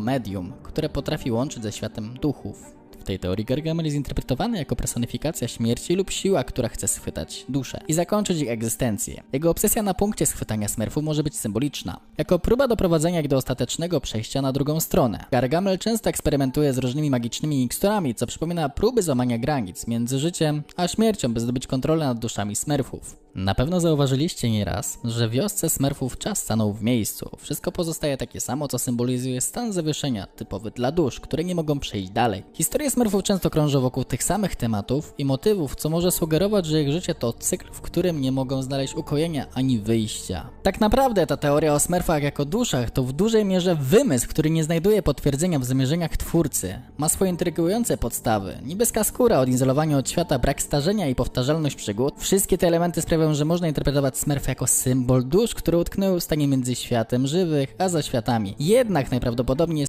medium, które potrafi łączyć ze światem duchów. W tej teorii Gargamel jest interpretowany jako personifikacja śmierci lub siła, która chce schwytać duszę i zakończyć ich egzystencję. Jego obsesja na punkcie schwytania smurfów może być symboliczna, jako próba doprowadzenia ich do ostatecznego przejścia na drugą stronę. Gargamel często eksperymentuje z różnymi magicznymi miksturami, co przypomina próby złamania granic między życiem a śmiercią, by zdobyć kontrolę nad duszami smurfów. Na pewno zauważyliście nieraz, że w wiosce smurfów czas stanął w miejscu. Wszystko pozostaje takie samo, co symbolizuje stan zawieszenia typowy dla dusz, które nie mogą przejść dalej. Historie smurfów często krążą wokół tych samych tematów i motywów, co może sugerować, że ich życie to cykl, w którym nie mogą znaleźć ukojenia ani wyjścia. Tak naprawdę ta teoria o smurfach jako duszach to w dużej mierze wymysł, który nie znajduje potwierdzenia w zamierzeniach twórcy. Ma swoje intrygujące podstawy. Niebieska skóra, odizolowanie od świata, brak starzenia i powtarzalność przygód. Wszystkie te elementy sprawiają, że można interpretować smurf jako symbol dusz, które utknęły w stanie między światem żywych a zaświatami. Jednak najprawdopodobniej